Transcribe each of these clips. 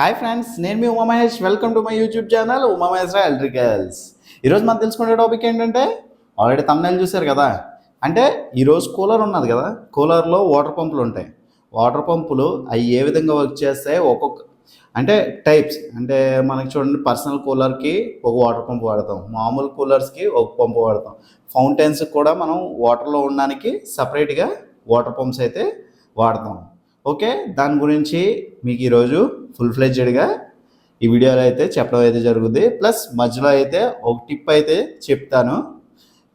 Hi friends నేను మీ Uma Mahesh. Welcome to my YouTube channel Uma Mahesh electricals. ఈరోజు మనం తెలుసుకునే టాపిక్ ఏంటంటే ఆల్రెడీ తమిళ చూశారు కదా? అంటే ఈరోజు కూలర్ ఉన్నది కదా? కూలర్లో వాటర్ పంపులు ఉంటాయి. వాటర్ పంపులు అవి ఏ విధంగా వర్క్ చేస్తాయి? ఒక్కొక్క అంటే టైప్స్ అంటే మనకి చూడండి పర్సనల్ కూలర్కి ఒక వాటర్ పంప్ వాడతాం. మామూలు కూలర్స్కి ఒక పంపు వాడతాం. ఫౌంటైన్స్కి కూడా మనం వాటర్లో ఉండడానికి సపరేట్గా వాటర్ పంప్స్ అయితే వాడతాం. ఓకే దాని గురించి మీకు ఈరోజు ఫుల్ ఫ్లెడ్జెడ్గా ఈ వీడియోలో అయితే చెప్పడం అయితే జరుగుద్ది. ప్లస్ మధ్యలో అయితే ఒక టిప్ అయితే చెప్తాను.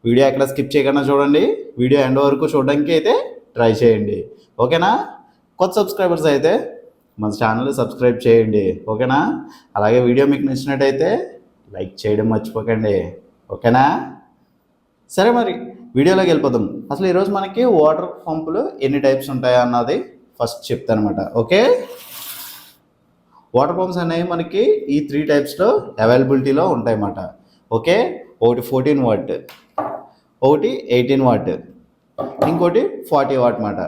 వీడియో ఎక్కడ స్కిప్ చేయకుండా చూడండి. వీడియో ఎండ్ వరకు చూడడానికి అయితే ట్రై చేయండి. ఓకేనా? కొత్త సబ్స్క్రైబర్స్ అయితే మన ఛానల్ సబ్స్క్రైబ్ చేయండి. ఓకేనా? అలాగే వీడియో మీకు నచ్చినట్టయితే లైక్ చేయడం మర్చిపోకండి. ఓకేనా? సరే మరి వీడియోలోకి వెళ్ళిపోతాం అసలు ఈరోజు మనకి వాటర్ పంపులు ఎన్ని టైప్స్ ఉంటాయా అన్నది ఫస్ట్ చెప్తాను అనమాట ఓకే? వాటర్ పంప్స్ అనేవి మనకి ఈ త్రీ టైప్స్లో అవైలబిలిటీలో ఉంటాయన్నమాట ఓకే? ఒకటి ఫోర్టీన్ వాట్ ఒకటి ఎయిటీన్ వాట్ ఇంకోటి ఫార్టీ వాట్ మాట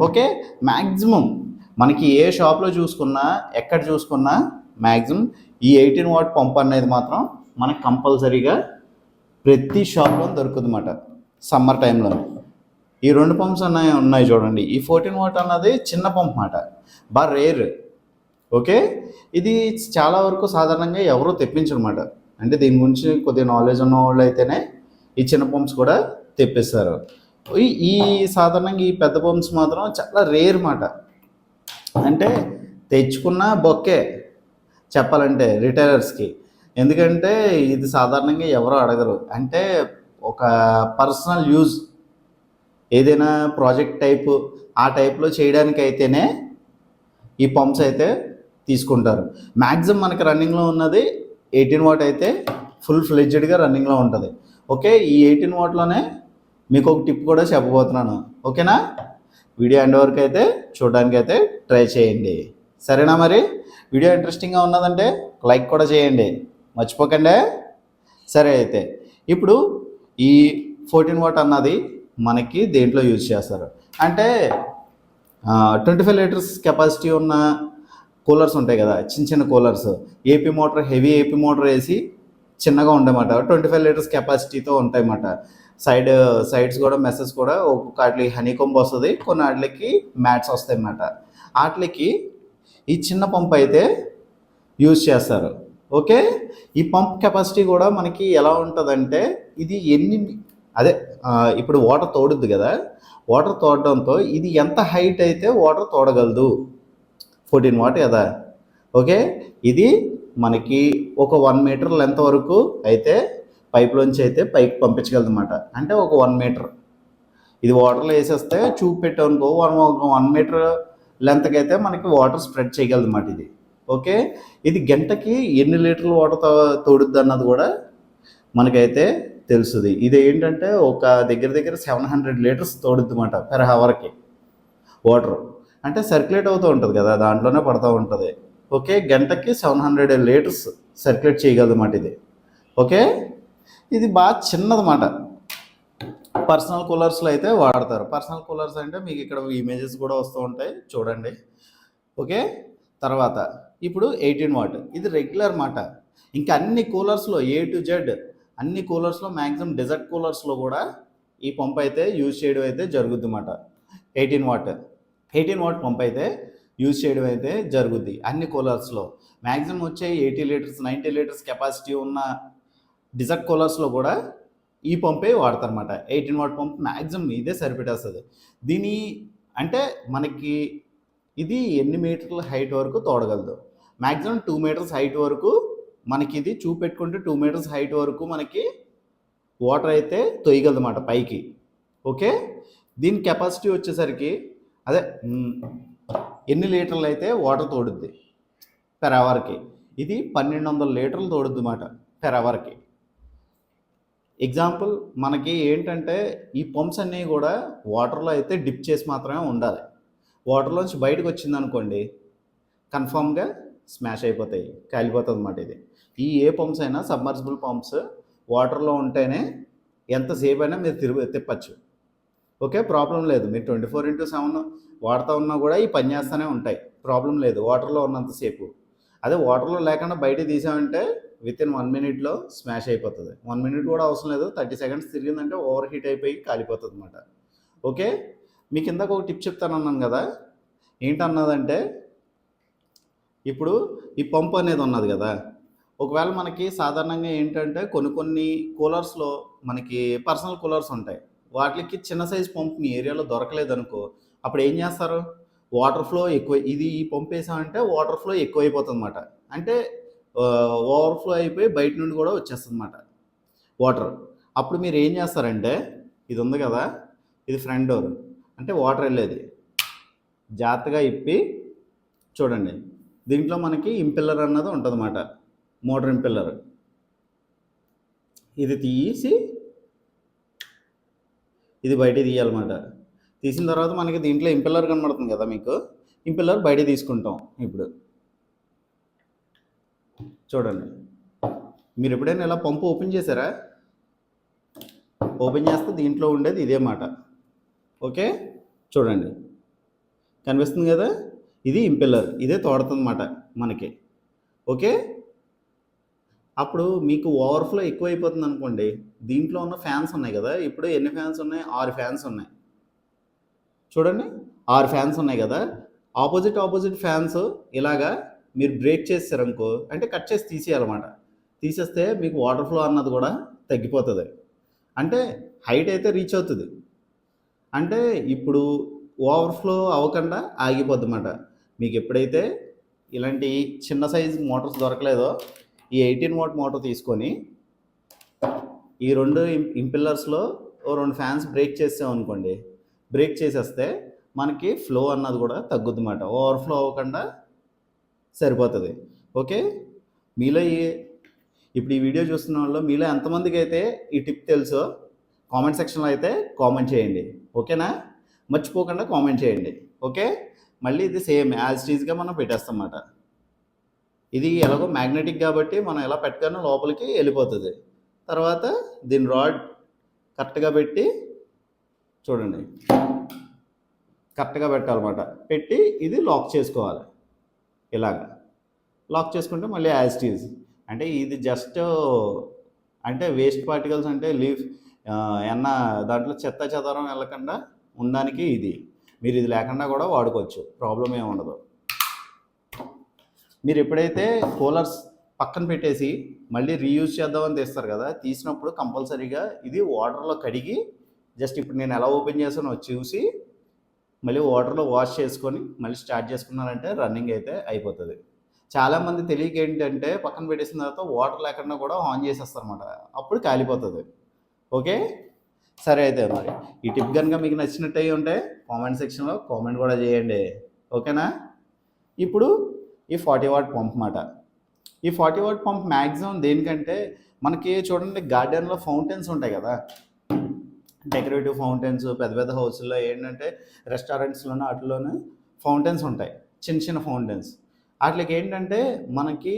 ఓకే? మ్యాక్సిమం మనకి ఏ షాప్లో చూసుకున్నా ఎక్కడ చూసుకున్నా మ్యాక్సిమం ఈ ఎయిటీన్ వాట్ పంప్ అనేది మాత్రం మనకు కంపల్సరీగా ప్రతి షాప్లో దొరుకుతుంది అన్నమాట సమ్మర్ టైంలో ఈ రెండు పంప్స్ ఉన్నాయి ఉన్నాయి చూడండి. ఈ ఫోర్టీన్ వాట్ అన్నది చిన్న పంప్ మాట. బాగా రేర్ ఓకే? ఇది చాలా వరకు సాధారణంగా ఎవరో తెప్పించనమాట అంటే దీని గురించి కొద్దిగా నాలెడ్జ్ ఉన్న వాళ్ళు అయితేనే ఈ చిన్న పంప్స్ కూడా తెప్పిస్తారు. ఈ ఈ సాధారణంగా ఈ పెద్ద పంప్స్ మాత్రం చాలా రేర్ మాట. అంటే తెచ్చుకున్న బొక్కే చెప్పాలంటే రిటైలర్స్కి ఎందుకంటే ఇది సాధారణంగా ఎవరు అడగరు. అంటే ఒక పర్సనల్ యూజ్ ఏదైనా ప్రాజెక్ట్ టైపు ఆ టైప్లో చేయడానికి అయితేనే ఈ పంప్స్ అయితే తీసుకుంటారు. మ్యాక్సిమం మనకి రన్నింగ్లో ఉన్నది ఎయిటీన్ వాట్ అయితే ఫుల్ ఫ్లెడ్జ్డ్గా రన్నింగ్లో ఉంటుంది. ఓకే? ఈ ఎయిటీన్ వాట్లోనే మీకు ఒక టిప్ కూడా చెప్పబోతున్నాను. ఓకేనా? వీడియో ఎండ్ వరకు అయితే చూడడానికి అయితే ట్రై చేయండి. సరేనా మరి? వీడియో ఇంట్రెస్టింగ్గా ఉన్నదంటే లైక్ కూడా చేయండి. మర్చిపోకండి. సరే అయితే. ఇప్పుడు ఈ ఫోర్టీన్ వాట్ అన్నది మనకి దేంట్లో యూజ్ చేస్తారు. అంటే ట్వంటీ ఫైవ్ లీటర్స్ కెపాసిటీ ఉన్న కూలర్స్ ఉంటాయి కదా చిన్న చిన్న coolers. AP motor heavy AP motor వేసి చిన్నగా ఉండమాట. ట్వంటీ ఫైవ్ లీటర్స్ కెపాసిటీతో ఉంటాయన్నమాట. సైడ్ సైడ్స్ కూడా మెసెస్ కూడా ఒక్కొక్క వాటికి హనీకొంబ్ వస్తుంది కొన్ని వాటికి మ్యాట్స్ వస్తాయి అన్నమాట వాటికి ఈ చిన్న పంప్ అయితే యూజ్ చేస్తారు. ఓకే? ఈ పంప్ కెపాసిటీ కూడా మనకి ఎలా ఉంటుందంటే ఇది ఎన్ని అదే ఇప్పుడు వాటర్ తోడుద్ది కదా. వాటర్ తోడడంతో ఇది ఎంత హైట్ అయితే వాటర్ తోడగలదు. ఫోర్టీన్ వాట్ కదా. ఓకే? ఇది మనకి ఒక వన్ మీటర్ లెంత్ వరకు అయితే పైప్లోంచి అయితే పైకి పంపించగలదు అనమాట అంటే ఒక వన్ మీటర్. ఇది వాటర్లో వేసేస్తే చూపు పెట్టామనుకో వన్ ఒక వన్ మీటర్ లెంత్కి అయితే మనకి వాటర్ స్ప్రెడ్ చేయగలదు అనమాట ఇది. ఓకే? ఇది గంటకి ఎన్ని లీటర్లు వాటర్ తో- తోడుద్ది అన్నది కూడా మనకైతే తెలుస్తుంది ఇది ఏంటంటే ఒక దగ్గర దగ్గర సెవెన్ హండ్రెడ్ లీటర్స్ తోడుద్ది పెర్ హవర్కి వాటర్ అంటే సర్క్యులేట్ అవుతూ ఉంటుంది కదా దాంట్లోనే పడుతూ ఉంటుంది. ఓకే? గంటకి సెవెన్ హండ్రెడ్ లీటర్స్ సర్క్యులేట్ చేయగలదన్నమాట ఇది. ఓకే? ఇది బాగా చిన్నదన్నమాట. పర్సనల్ కూలర్స్లో అయితే వాడతారు. పర్సనల్ కూలర్స్ అంటే మీకు ఇక్కడ ఇమేజెస్ కూడా వస్తూ ఉంటాయి. చూడండి. ఓకే? తర్వాత ఇప్పుడు ఎయిటీన్ వాట్ ఇది రెగ్యులర్ మాట ఇంకా అన్ని కూలర్స్లో ఏ టు జెడ్ అన్ని కూలర్స్లో మ్యాక్సిమం డెజర్ట్ కూలర్స్లో కూడా ఈ పంప్ అయితే యూజ్ చేయడం అయితే జరుగుద్ది అన్నమాట eighteen watt. Eighteen watt pump అయితే యూజ్ చేయడం అయితే జరుగుద్ది అన్ని కూలర్స్లో మ్యాక్సిమం వచ్చే eighty litres ninety litres capacity ఉన్న డిజర్ట్ కూలర్స్లో కూడా ఈ పంపే వాడతారనమాట ఎయిటీన్ వాట్ పంప్ మ్యాక్సిమం ఇదే సరిపెట్టేస్తుంది. దీని అంటే మనకి ఇది ఎన్ని మీటర్ల హైట్ వరకు తోడగలదు? మ్యాక్సిమం టూ మీటర్స్ హైట్ వరకు మనకి ఇది చూపెట్టుకుంటే టూ మీటర్స్ హైట్ వరకు మనకి వాటర్ అయితే తొయ్యగలదన్నమాట పైకి. ఓకే దీని కెపాసిటీ వచ్చేసరికి అదే ఎన్ని లీటర్లు అయితే వాటర్ తోడుద్ది? పెర్ అవర్కి ఇది పన్నెండు వందల లీటర్లు తోడుద్ది అన్నమాట పెర్ అవర్కి ఎగ్జాంపుల్ మనకి ఏంటంటే ఈ పంప్స్ అన్నీ కూడా వాటర్లో అయితే డిప్ చేసి మాత్రమే ఉండాలి. వాటర్లోంచి బయటకు వచ్చిందనుకోండి కన్ఫామ్గా స్మాష్ అయిపోతాయి కాలిపోతుంది అన్నమాట ఇది. ఈ ఏ పంప్స్ అయినా సబ్మర్సిబుల్ పంప్స్ వాటర్లో ఉంటేనే ఎంతసేపు అయినా మీరు తిరుగు తిప్పచ్చు. ఓకే ప్రాబ్లం లేదు. మీరు ట్వంటీ ఫోర్ ఇంటూ సెవెన్ వాడుతూ ఉన్నా కూడా ఈ పని చేస్తూనే ఉంటాయి. ప్రాబ్లం లేదు. వాటర్లో ఉన్నంతసేపు అదే వాటర్లో లేకుండా బయట తీసామంటే విత్ ఇన్ వన్ మినిట్లో స్మాష్ అయిపోతుంది. వన్ మినిట్ కూడా అవసరం లేదు. థర్టీ సెకండ్స్ తిరిగిందంటే ఓవర్ హీట్ అయిపోయి కాలిపోతుంది అనమాట ఓకే మీకు ఇందాక ఒక టిప్ చెప్తానన్నాను కదా? ఏంటన్నదంటే ఇప్పుడు ఈ పంప్ అనేది ఉన్నది కదా. ఒకవేళ మనకి సాధారణంగా ఏంటంటే కొన్ని కొన్ని కూలర్స్లో మనకి పర్సనల్ కూలర్స్ ఉంటాయి. వాటికి చిన్న సైజ్ పంప్ మీ ఏరియాలో దొరకలేదనుకో అప్పుడు ఏం చేస్తారు? వాటర్ ఫ్లో ఎక్కువ ఇది ఈ పంప్ వేసామంటే వాటర్ ఫ్లో ఎక్కువ అయిపోతుంది అనమాట అంటే ఓవర్ఫ్లో అయిపోయి బయట నుండి కూడా వచ్చేస్తుంది అనమాట వాటర్. అప్పుడు మీరు ఏం చేస్తారంటే ఇది ఉంది కదా ఇది ఫ్రంట్ డోర్. అంటే వాటర్ వెళ్ళేది. జాగ్రత్తగా ఇప్పి చూడండి. దీంట్లో మనకి ఇంపిల్లర్ అన్నది ఉంటుందన్నమాట. మోటార్ ఇంపిల్లర్ ఇది తీసి ఇది బయట తీయాలన్నమాట. తీసిన తర్వాత మనకి దీంట్లో ఇంపిల్లర్ కనబడుతుంది కదా మీకు? ఇంపిల్లర్ బయట తీసుకుంటాం ఇప్పుడు. చూడండి. మీరు ఎప్పుడైనా ఇలా పంపు ఓపెన్ చేశారా? ఓపెన్ చేస్తే దీంట్లో ఉండేది ఇదే మాట. ఓకే? చూడండి. కనిపిస్తుంది కదా? ఇది ఇంపెల్లర్ ఇదే తోడుతుంది మనకి. ఓకే? అప్పుడు మీకు ఓవర్ఫ్లో ఎక్కువైపోతుంది అనుకోండి దీంట్లో ఉన్న ఫ్యాన్స్ ఉన్నాయి కదా ఇప్పుడు ఎన్ని ఫ్యాన్స్ ఉన్నాయి? ఆరు ఫ్యాన్స్ ఉన్నాయి. చూడండి ఆరు ఫ్యాన్స్ ఉన్నాయి కదా ఆపోజిట్ ఆపోజిట్ ఫ్యాన్స్ ఇలాగా మీరు బ్రేక్ చేసారనుకో అంటే కట్ చేసి తీసేయాలన్నమాట. తీసేస్తే మీకు వాటర్ ఫ్లో అన్నది కూడా తగ్గిపోతుంది. అంటే హైట్ అయితే రీచ్ అవుతుంది. అంటే ఇప్పుడు ఓవర్ఫ్లో అవ్వకుండా ఆగిపోద్ది అన్నమాట మీకు ఎప్పుడైతే ఇలాంటి చిన్న సైజ్ మోటార్స్ దొరకలేదో ఈ ఎయిటీన్ వాట్ మోటార్ తీసుకొని ఈ రెండు ఇంపిల్లర్స్లో ఓ రెండు ఫ్యాన్స్ బ్రేక్ చేసాం అనుకోండి. బ్రేక్ చేసేస్తే మనకి ఫ్లో అన్నది కూడా తగ్గుద్ది అన్నమాట ఓవర్ఫ్లో అవ్వకుండా సరిపోతుంది. ఓకే? మీలో ఈ ఇప్పుడు ఈ వీడియో చూస్తున్న వాళ్ళు మీలో ఎంతమందికి అయితే ఈ టిప్ తెలుసో కామెంట్ సెక్షన్లో అయితే కామెంట్ చేయండి. ఓకేనా? మర్చిపోకుండా కామెంట్ చేయండి. ఓకే? మళ్ళీ ఇది సేమ్ యాజ్ టీజ్గా మనం పెట్టేస్తాం అన్నమాట ఇది ఎలాగో మ్యాగ్నెటిక్ కాబట్టి మనం ఎలా పెట్టగానే లోపలికి వెళ్ళిపోతుంది. తర్వాత దీని రాడ్ కరెక్ట్గా పెట్టి చూడండి. కరెక్ట్గా పెట్టాలన్నమాట. పెట్టి ఇది లాక్ చేసుకోవాలి. ఇలాగ. లాక్ చేసుకుంటే మళ్ళీ యాజ్ టీజ్ అంటే ఇది జస్ట్ అంటే వేస్ట్ పార్టికల్స్ అంటే లీఫ్ ఎన్న దాంట్లో చెత్త చెదారం వెళ్ళకుండా ఉండడానికి ఇది. మీరు ఇది లేకుండా కూడా వాడుకోవచ్చు. ప్రాబ్లం ఏమి ఉండదు. మీరు ఎప్పుడైతే కూలర్స్ పక్కన పెట్టేసి మళ్ళీ రీయూజ్ చేద్దామని తీస్తారు కదా తీసినప్పుడు కంపల్సరీగా ఇది వాటర్లో కడిగి జస్ట్ ఇప్పుడు నేను ఎలా ఓపెన్ చేసానో చూసి మళ్ళీ వాటర్లో వాష్ చేసుకొని మళ్ళీ స్టార్ట్ చేసుకున్నారంటే రన్నింగ్ అయితే అయిపోతుంది. చాలామంది తెలియక ఏంటంటే పక్కన పెట్టేసిన తర్వాత వాటర్ లేకుండా కూడా ఆన్ చేసేస్తారు అనమాట అప్పుడు కాలిపోతుంది. ఓకే సరే అయితే మరి. ఈ టిప్ కనుక మీకు నచ్చినట్టు అయి ఉంటే కామెంట్ సెక్షన్లో కామెంట్ కూడా చేయండి. ఓకేనా? ఇప్పుడు ఈ ఫార్టీ వాట్ పంప్ మాట. ఈ ఫార్టీ వాట్ పంప్ మ్యాక్సిమం దేనికంటే మనకి చూడండి గార్డెన్లో ఫౌంటైన్స్ ఉంటాయి కదా. డెకరేటివ్ ఫౌంటైన్స్ పెద్ద పెద్ద హౌస్లో ఏంటంటే రెస్టారెంట్స్లోనూ వాటిలోనూ ఫౌంటైన్స్ ఉంటాయి. చిన్న చిన్న ఫౌంటైన్స్. వాటికి ఏంటంటే మనకి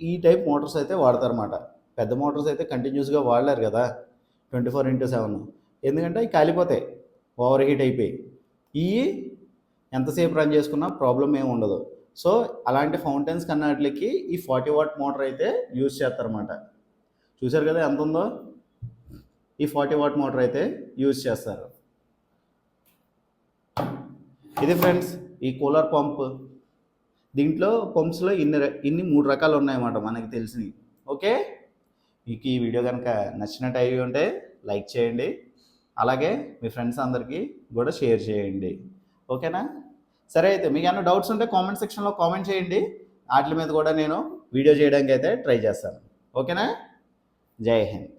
ఈ టైప్ మోటార్స్ అయితే వాడతారన్నమాట పెద్ద మోటార్స్ అయితే కంటిన్యూస్గా వాడలేరు కదా. Twenty four into seven. ఎందుకంటే అవి కాలిపోతాయి. ఓవర్ హీట్ అయిపోయి. ఇవి ఎంతసేపు రన్ చేసుకున్నా ప్రాబ్లం ఏమి ఉండదు. సో అలాంటి ఫౌంటైన్స్ కన్నాటికి ఈ ఫార్టీ వాట్ మోటార్ అయితే యూజ్ చేస్తారన్నమాట. చూసారు కదా ఎంత ఉందో? ఈ ఫార్టీ వాట్ మోటార్ అయితే యూజ్ చేస్తారు. ఇది ఫ్రెండ్స్ ఈ కూలర్ పంప్ దీంట్లో పంప్స్లో ఇన్ని ఇన్ని మూడు రకాలు ఉన్నాయన్నమాట మనకి తెలిసినవి. ఓకే మీకు ఈ వీడియో కనుక నచ్చినట్టు అయి ఉంటే లైక్ చేయండి. అలాగే మీ ఫ్రెండ్స్ అందరికీ కూడా షేర్ చేయండి. ఓకేనా? సరే అయితే మీకు ఏమైనా డౌట్స్ ఉంటే కామెంట్ సెక్షన్లో కామెంట్ చేయండి. వాటి మీద కూడా నేను వీడియో చేయడానికి అయితే ట్రై చేస్తాను. ఓకేనా? జై హింద్.